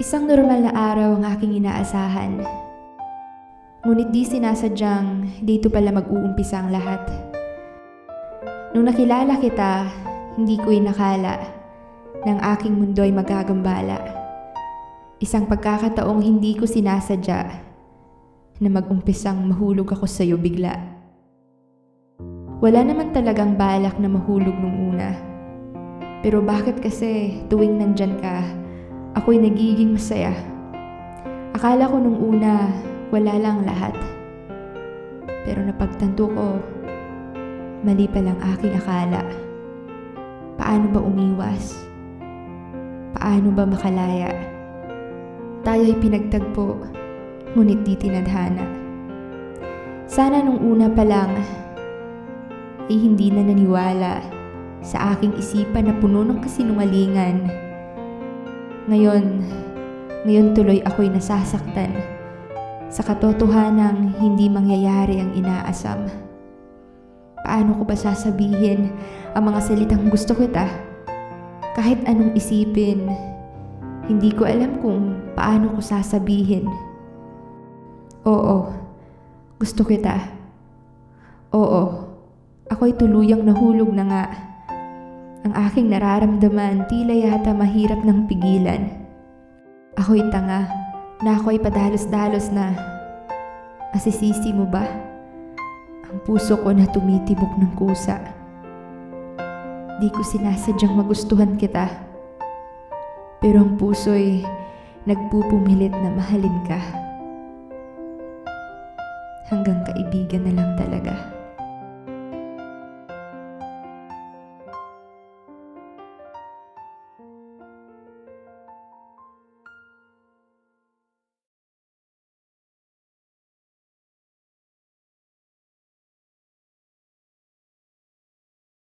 Isang normal na araw ang aking inaasahan. Ngunit di sinasadyang dito pala mag-uumpisa ang lahat. Nung nakilala kita, hindi ko inakala na ang aking mundo ay magagambala. Isang pagkakataong hindi ko sinasadya na mag-umpisang mahulog ako sa iyo bigla. Wala naman talagang balak na mahulog nung una. Pero bakit kasi tuwing nandyan ka, ako'y nagiging masaya. Akala ko nung una, wala lang lahat. Pero napagtanto ko, mali palang aking akala. Paano ba umiwas? Paano ba makalaya? Tayo'y pinagtagpo, ngunit di tinadhana. Sana nung una pa lang, ay hindi na naniwala sa aking isipan na puno ng kasinungalingan. Ngayon, ngayon tuloy ako'y nasasaktan sa katotohanang hindi mangyayari ang inaasam. Paano ko ba sasabihin ang mga salitang gusto kita? Kahit anong isipin, hindi ko alam kung paano ko sasabihin. Oo, gusto kita. Oo, ako'y tuluyang nahulog na nga. Ang aking nararamdaman tila yata mahirap ng pigilan. Ako'y tanga na ako'y padalos-dalos na. Masisisi mo ba? Ang puso ko na tumitibok ng kusa. Di ko sinasadyang magustuhan kita. Pero ang puso'y nagpupumilit na mahalin ka. Hanggang kaibigan na lang talaga.